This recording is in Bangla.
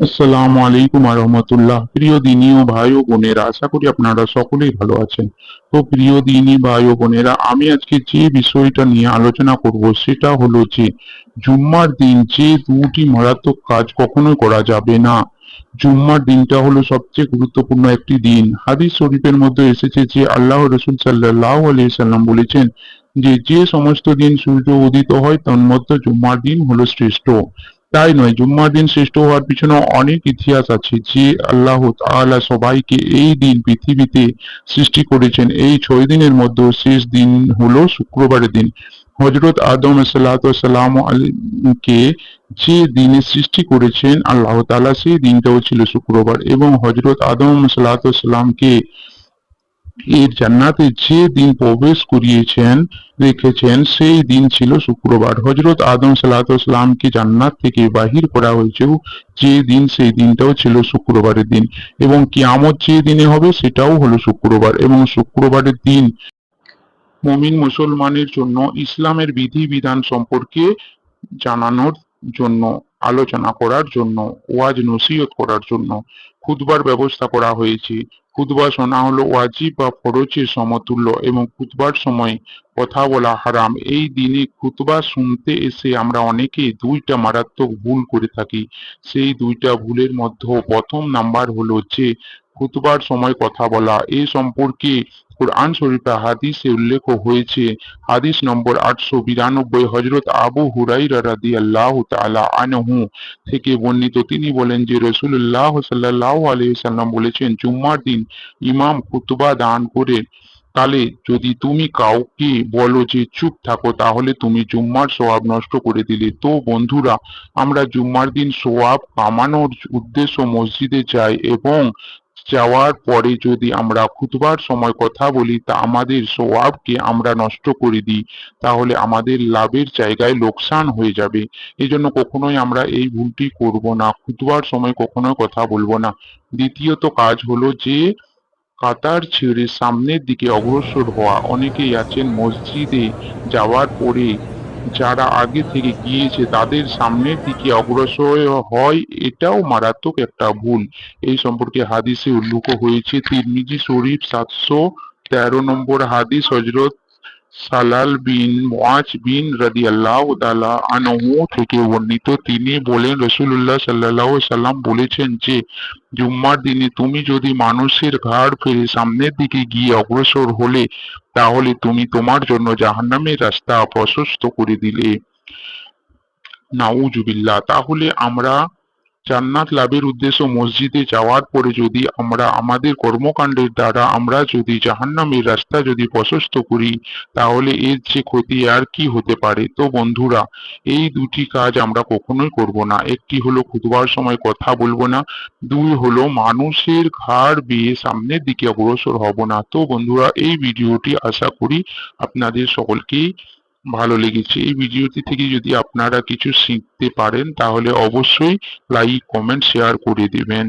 আসসালামু আলাইকুম রহমতুল্লাহ প্রিয় দিনী ও ভাই ও বোনেরা, আশা করি আপনারা সকলেই ভালো আছেন। তো প্রিয় দিনী ভাই ও বোনেরা, আমি আজকে যে বিষয়টা নিয়ে আলোচনা করব সেটা হলো যে, জুম্মার দিন যে দুটি মারাত্মক কাজ কখনোই করা যাবে না। জুম্মার দিনটা হলো সবচেয়ে গুরুত্বপূর্ণ একটি দিন। হাদিস শরীফের মধ্যে এসেছে যে আল্লাহ রসুল সাল্লাহ আলিয়া সাল্লাম বলেছেন যে যে সমস্ত দিন সূর্য উদিত হয় তন্মধ্যে জুম্মার দিন হলো শ্রেষ্ঠ। তাই নয়, জুম্মার দিন শ্রেষ্ঠ হওয়ার পিছনে অনেক ইতিহাস আছে যে আল্লাহ তাআলা সবাইকে এই দিন পৃথিবীতে সৃষ্টি করেছেন। এই ছয় দিনের মধ্যে শেষ দিন হলো শুক্রবারের দিন। হজরত আদম সাল্লাম কে যে দিনে সৃষ্টি করেছেন, আল্লাহ তাআলা সেই দিনটাও ছিল শুক্রবার এবং হজরত আদম সাল্লামকে এর জান্নাতে যে দিন প্রবেশ করিয়েছেন, রেখেছেন, সেই দিন ছিল শুক্রবার। হজরত আদম সাল্লাহামকে জান্নাত থেকে বাহির করা হয়েছিল যে দিন, সেই দিনটাও ছিল শুক্রবারের দিন। এবং কিয়ামত যে দিনে হবে, সেটাও হলো শুক্রবার। এবং শুক্রবারের দিন মমিন মুসলমানের জন্য ইসলামের বিধিবিধান সম্পর্কে জানানোর জন্য, আলোচনা করার জন্য ওয়াজ নসিহত করার জন্য খুদবার ব্যবস্থা করা হয়েছে। খুতবা শোনা হলো, ওয়াজিব বা ফরজের সমতুল্য এবং খুতবার সময় কথা বলা হারাম। এই দিনে খুতবা শুনতে এসে আমরা অনেকে দুইটা মারাত্মক ভুল করে থাকি। সেই দুইটা ভুলের মধ্যে প্রথম নাম্বার হলো যে, খুতবার সময় কথা বলা। এ সম্পর্কে কোরআন শরীফে হাদিসে উল্লেখ হয়েছে, হাদিস নম্বর আটশো বিরানব্বই হজরত আবু হুরাইরা রাদি আল্লাহ আনহু থেকে বর্ণিত। তিনি বলেন যে রসুল্লাহ সাল্লাহ আলহিসাল্লাম বলেছেন, জুম্মার দিন ইমাম খুতবা দান করে তাহলে যদি তুমি কাউকে বলো যে চুপ থাকো, তাহলে তুমি জুম্মার সোয়াব নষ্ট করে দিলে। তো বন্ধুরা, আমরা জুম্মার দিন সোয়াব কামানোর উদ্দেশ্য মসজিদে যাই এবং যাওয়ার পরে যদি আমরা খুতবার সময় কথা বলি, তা আমাদের সোয়াবকে আমরা নষ্ট করে দিই। তাহলে আমাদের লাভের জায়গায় লোকসান হয়ে যাবে। এই জন্য কখনোই আমরা এই ভুলটি করব না, খুতবার সময় কখনোই কথা বলব না। দ্বিতীয়ত কাজ হলো যে, কাতার ছেড়ে সামনের দিকে অগ্রসর হওয়া। অনেকেই আছেন মসজিদে যাওয়ার পরে যারা আগে থেকে গিয়েছে, তাদের সামনের দিকে অগ্রসর হয়, এটাও মারাত্মক একটা ভুল। এই সম্পর্কে হাদিসে উল্লেখ হয়েছে, তিরমিজি শরীফ সাতশো তেরো নম্বর হাদিস হজরত সালাল বিন ওয়াজ বিন রাদি আল্লাহ তালা আনহু থেকে বর্ণিত, তিনি বলেন রসুল্লাহ সাল্লাহ সাল্লাম বলেছেন যে, জুম্মার দিনে তুমি যদি মানুষের ঘাড় ফিরে সামনের দিকে গিয়ে অগ্রসর হলে, তাহলে তুমি তোমার জন্য জাহান্নামের রাস্তা প্রশস্ত করে দিলে। নাউজুবিল্লাহ, তাহলে আমরা জান্নাত লাভের উদ্দেশ্য মসজিদে যাওয়ার পরে যদি আমরা আমাদের কর্মকাণ্ডের দ্বারা আমরা যদি জাহান্নামের রাস্তা যদি প্রশস্ত করি, তাহলে এর যে ক্ষতি আর কি হতে পারে? তো বন্ধুরা, এই দুটি কাজ আমরা কখনোই করব না। একটি হলো খুদবার সময় কথা বলব না, দুই হলো মানুষের ঘাড় বেয়ে সামনের দিকে অগ্রসর হব না। তো বন্ধুরা, এই ভিডিওটি আশা করি আপনাদের সকলকেই ভালো লেগেছে। এই ভিডিওটি থেকে যদি আপনারা কিছু শিখতে পারেন, তাহলে অবশ্যই লাইক কমেন্ট শেয়ার করে দেবেন।